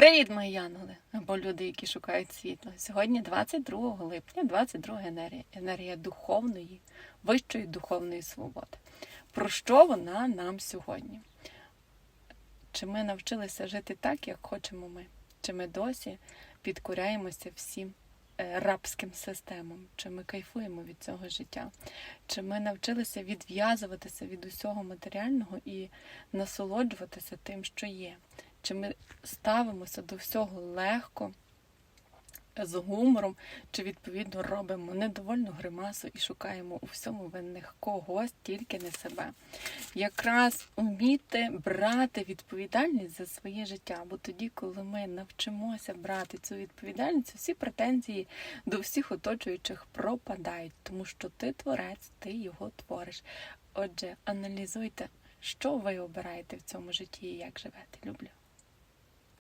Привіт, мої янголи, або люди, які шукають світло. Сьогодні 22 липня, 22 енергія, енергія духовної, вищої духовної свободи. Про що вона нам сьогодні? Чи ми навчилися жити так, як хочемо ми? Чи ми досі підкоряємося всім е, рабським системам? Чи ми кайфуємо від цього життя? Чи ми навчилися відв'язуватися від усього матеріального і насолоджуватися тим, що є? Чи ми ставимося до всього легко, з гумором, чи відповідно робимо недовольну гримасу і шукаємо у всьому винних когось, тільки не себе. Якраз вміти брати відповідальність за своє життя, бо тоді, коли ми навчимося брати цю відповідальність, всі претензії до всіх оточуючих пропадають, тому що ти творець, ти його твориш. Отже, аналізуйте, що ви обираєте в цьому житті і як живете. Люблю.